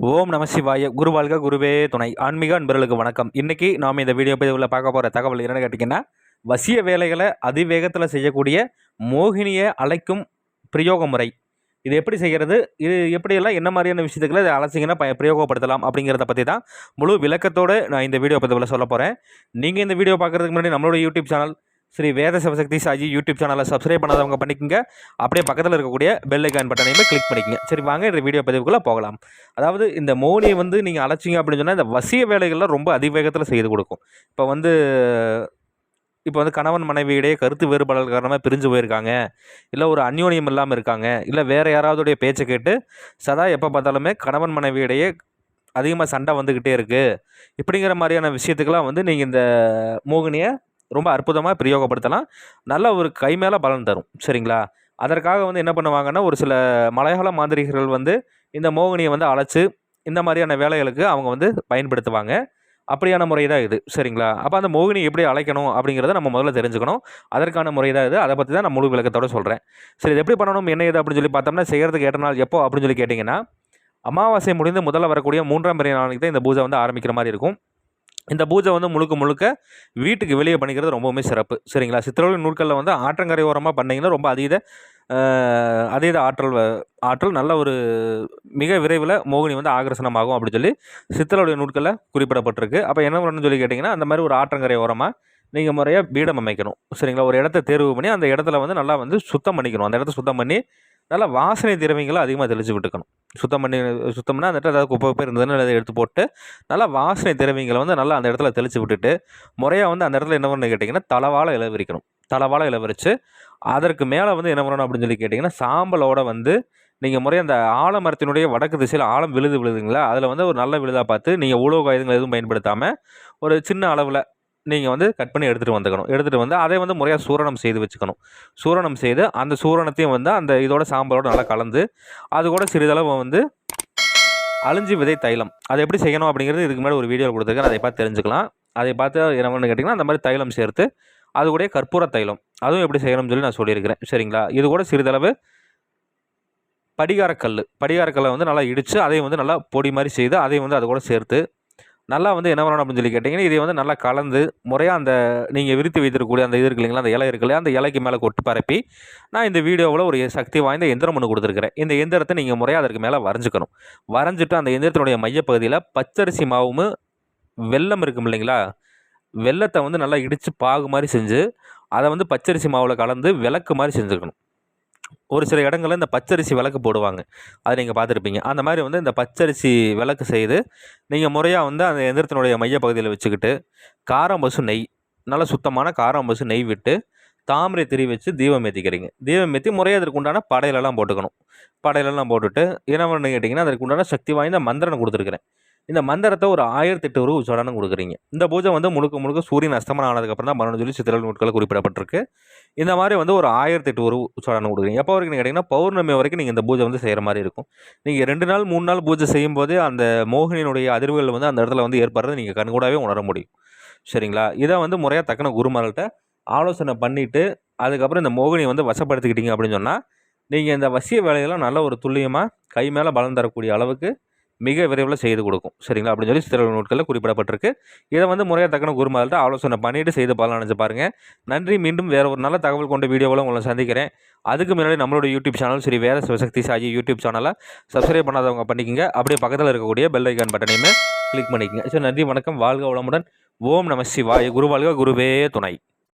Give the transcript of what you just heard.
ஓம் நம சிவாய குருவாழ்க குருவே துணை. ஆன்மீக அன்பர்களுக்கு வணக்கம். இன்றைக்கி நாம் இந்த வீடியோ பதிவில் பார்க்க போகிற தகவல் என்னென்னு கேட்டிங்கன்னா வசிய வேலைகளை அதிவேகத்தில் செய்யக்கூடிய மோகினியை அழைக்கும் பிரயோக முறை. இது எப்படி செய்கிறது இது எப்படியெல்லாம் என்ன மாதிரியான விஷயத்துக்களை இதை அலசிங்கன்னா ப பிரயோகப்படுத்தலாம் அப்படிங்கிறத பற்றி தான் முழு விளக்கத்தோடு நான் இந்த வீடியோ பதிவில் சொல்ல போகிறேன் நீங்கள் இந்த வீடியோ பார்க்குறதுக்கு முன்னாடி நம்மளோட YouTube channel Sri Veda Sivasakthi Saji YouTube சேனலை சப்ஸ்கிரைப் பண்ணாதவங்க பண்ணிக்கோங்க. அப்படியே பக்கத்தில் இருக்கக்கூடிய பெல் ஐக்கான் பட்டனையுமே கிளிக் பண்ணிக்கங்க. சரி வாங்க இந்த வீடியோ பதிவுக்குள்ளே போகலாம். அதாவது இந்த மோனியை வந்து நீங்கள் அழைச்சிங்க அப்படின்னு சொன்னால் இந்த வசிய வேலைகள்லாம் ரொம்ப அதிவேகத்தில் செய்து கொடுக்கும். இப்போ வந்து இப்போ வந்து கணவன் மனைவியிடையே கருத்து வேறுபாடல் காரணமாக பிரிஞ்சு போயிருக்காங்க. இல்லை ஒரு அந்யோன்யம் இல்லாமல் இருக்காங்க. இல்லை வேறு யாராவதுடைய பேச்சை கேட்டு சதா எப்போ பார்த்தாலுமே கணவன் மனைவியிடையே அதிகமாக சண்டை வந்துக்கிட்டே இருக்குது இப்படிங்கிற மாதிரியான விஷயத்துக்கெல்லாம் வந்து நீங்கள் இந்த மோகினியை ரொம்ப அற்புதமாக பிரயோகப்படுத்தலாம். நல்ல ஒரு கை மேலே பலன் தரும். சரிங்களா? அதற்காக வந்து என்ன பண்ணுவாங்கன்னா ஒரு சில மலையாள மாந்திரிகர்கள் வந்து இந்த மோகினியை வந்து அழைச்சி இந்த மாதிரியான வேலைகளுக்கு அவங்க வந்து பயன்படுத்துவாங்க. அப்படியான முறை தான் இது. சரிங்களா? அப்போ அந்த மோகினி எப்படி அழைக்கணும் அப்படிங்கிறத நம்ம முதல்ல தெரிஞ்சுக்கணும். அதற்கான முறை தான் இது. அதை பற்றி தான் நான் முழு விளக்கத்தோடு சொல்கிறேன் சரி இது எப்படி பண்ணணும்? என்ன இது அப்படின்னு சொல்லி பார்த்தோம்னா செய்கிறதுக்கு ஏற்ற நாள் எப்போ அப்படின்னு சொல்லி கேட்டிங்கன்னா அமாவாசை முடிந்து முதல்ல வரக்கூடிய மூன்றாம் பிறை நாளைக்கு தான் இந்த பூஜை வந்து ஆரம்பிக்கிற மாதிரி இருக்கும். இந்த பூஜை வந்து முழுக்க முழுக்க வீட்டுக்கு வெளியே பண்ணிக்கிறது ரொம்பவுமே சிறப்பு. சரிங்களா? சித்திரவழி நூற்களில் வந்து ஆற்றங்கரை ஓரமாக பண்ணிங்கன்னா ரொம்ப அதீத அதீத ஆற்றல் வ- ஆற்றல் நல்ல ஒரு மிக விரைவில் மோகினி வந்து ஆகர்ஷணமாகும் அப்படின்னு சொல்லி சித்திரவழி நூட்களில் குறிப்பிடப்பட்டிருக்கு. அப்போ என்ன பண்ணணும்னு சொல்லி கேட்டிங்கன்னா அந்த மாதிரி ஒரு ஆற்றங்கரை ஓரமாக நீங்கள் முறையாக பீடம் அமைக்கணும். சரிங்களா? ஒரு இடத்த தேர்வு பண்ணி அந்த இடத்துல வந்து நல்லா வந்து சுத்தம் பண்ணிக்கணும். அந்த இடத்த சுத்தம் பண்ணி நல்லா வாசனை திரவியங்களை அதிகமாக தெளிச்சு விட்டுக்கணும். சுத்தம் பண்ணி சுத்தம்னா அந்த இடத்துல ஏதாவது குப்பை குப்பை இருந்ததுன்னு அதை எடுத்து போட்டு நல்லா வாசனை திரவியங்களை வந்து நல்லா அந்த இடத்துல தெளிச்சு விட்டுட்டு முறையாக வந்து அந்த இடத்துல என்ன பண்ணு கேட்டிங்கன்னா தலவாழை இளவரிக்கணும் விரிக்கணும். தலவாழை அதற்கு மேலே வந்து என்ன பண்ணணும் அப்படின்னு சொல்லி கேட்டிங்கன்னா சாம்பலோட வந்து நீங்கள் முறை அந்த ஆலமரத்தினுடைய வடக்கு திசையில் ஆழம் விழுது விழுதுங்களா? அதில் வந்து ஒரு நல்ல விழுதாக பார்த்து நீங்கள் உலோக ஆயுதங்கள் எதுவும் பயன்படுத்தாமல் ஒரு சின்ன அளவில் நீங்கள் வந்து கட் பண்ணி எடுத்துகிட்டு வந்துக்கணும். எடுத்துகிட்டு வந்து அதை வந்து முறையாக சூரணம் செய்து வச்சுக்கணும். சூரணம் செய்து அந்த சூரணத்தையும் வந்து அந்த இதோட சாம்பலோடு நல்லா கலந்து அது கூட சிறிதளவு வந்து அழிஞ்சி விதை தைலம். அதை எப்படி செய்யணும் அப்படிங்கிறது இதுக்கு முன்னாடி ஒரு வீடியோ கொடுத்துருக்கேன். அதை பார்த்து தெரிஞ்சுக்கலாம். அதை பார்த்து என்ன கேட்டிங்கன்னா அந்த மாதிரி தைலம் சேர்த்து அது கூட கற்பூர தைலம். அதுவும் எப்படி செய்யணும்னு சொல்லி நான் சொல்லியிருக்கிறேன். சரிங்களா? இது கூட சிறிதளவு படிகாரக்கல் படிகாரக்கல்லை வந்து நல்லா இடித்து அதையும் வந்து நல்லா பொடி மாதிரி செய்து அதையும் வந்து அது கூட சேர்த்து நல்லா வந்து என்ன பண்ணணும் அப்படின்னு சொல்லி கேட்டிங்கன்னா இதை வந்து நல்லா கலந்து முறையாக அந்த நீங்கள் விரித்து வைத்திருக்கக்கூடிய அந்த இது இருக்கு இல்லைங்களா அந்த இலை இருக்குல்லையா அந்த இலைக்கு மேலே கொட்டு பரப்பி நான் இந்த வீடியோவில் ஒரு சக்தி வாய்ந்த எந்திரம் ஒன்று கொடுத்துருக்கிறேன். இந்த எந்திரத்தை நீங்கள் முறையாக அதற்கு மேலே வரைஞ்சிக்கணும். வரைஞ்சிட்டு அந்த எந்திரத்தினுடைய மையப்பகுதியில் பச்சரிசி மாவும் வெல்லம் இருக்கும் இல்லைங்களா வெல்லத்தை வந்து நல்லா இடித்து பாகு மாதிரி செஞ்சு அதை வந்து பச்சரிசி மாவில் கலந்து விளக்கு மாதிரி செஞ்சுக்கணும் ஒரு சில இடங்களில் இந்த பச்சரிசி விளக்கு போடுவாங்க. அதை நீங்கள் பார்த்துருப்பீங்க. அந்த மாதிரி வந்து இந்த பச்சரிசி விளக்கு செய்து நீங்கள் முறையாக வந்து அந்த எந்திரத்தினுடைய மையப்பகுதியில் வச்சுக்கிட்டு காரம் பசு நெய் நல்ல சுத்தமான காரம் பசு நெய் விட்டு தாமரை திரி வச்சு தீபம் ஏற்றிக்கிறீங்க தீபம் ஏற்றி முறையாக அதற்கு உண்டான படையிலெல்லாம் போட்டுக்கணும். படையிலெல்லாம் போட்டுட்டு என்ன பண்ணு கேட்டிங்கன்னா அதற்கு உண்டான சக்தி வாய்ந்த மந்திரனை கொடுத்துருக்குறேன். இந்த மந்திரத்தை ஒரு ஆயிரத்தி எட்டு ரூபா உச்சாடனம் கொடுக்குறீங்க. இந்த பூஜை வந்து முழுக்க முழுக்க சூரியன் அஸ்தமனம் ஆனதுக்கப்புறம் தான் பண்ணணும்னு சொல்லி சித்திரல் நூட்களில் குறிப்பிடப்பட்டிருக்கு. இந்த மாதிரி வந்து ஒரு ஆயிரத்தி எட்டு ஒரு உச்சாடனம் கொடுக்குறீங்க. எப்போ வரைக்கும் கேட்டிங்கன்னா பௌர்ணமி வரைக்கும் நீங்கள் இந்த பூஜை வந்து செய்கிற மாதிரி இருக்கும். நீங்கள் ரெண்டு நாள் மூணு நாள் பூஜை செய்யும்போது அந்த மோகினியினுடைய அதிர்வுகள் வந்து அந்த இடத்துல வந்து ஏற்படுறது நீங்கள் கண்கூடாவே உணர முடியும். சரிங்களா? இதை வந்து முறையாக தக்கன குருமார்கள்ட்ட ஆலோசனை பண்ணிவிட்டு அதுக்கப்புறம் இந்த மோகினியை வந்து வசப்படுத்திக்கிட்டீங்க அப்படின்னு சொன்னால் நீங்கள் இந்த வசிய வேலையெல்லாம் நல்ல ஒரு துல்லியமாக கை மேலே பலம் தரக்கூடிய அளவுக்கு மிக விரைவில் செய்து கொடுக்கும். சரிங்களா? அப்படின்னு சொல்லி சித்திர நூட்களில் குறிப்பிடப்பட்டிருக்கு. இதை வந்து முறையாக தக்கன குருமாதிரிட்ட ஆலோசனை பண்ணிவிட்டு செய்து பலன் அடைஞ்சு பாருங்கள் நன்றி. மீண்டும் வேறு ஒரு நல்ல தகவல் கொண்ட வீடியோவில் உங்களை சந்திக்கிறேன். அதுக்கு முன்னாடி நம்மளோட யூடியூப் சேனல் சரி வேறு சிவசக்தி சாஜி யூடியூப் சேனலை சப்ஸ்கிரைப் பண்ணாதவங்க பண்ணிக்கங்க. அப்படியே பக்கத்தில் இருக்கக்கூடிய பெல் ஐக்கான் பட்டனையுமே கிளிக் பண்ணிக்கங்க. ஸோ நன்றி வணக்கம். வாழ்க வளமுடன். ஓம் நம சிவாய. குரு வாழ்க குருவே துணை.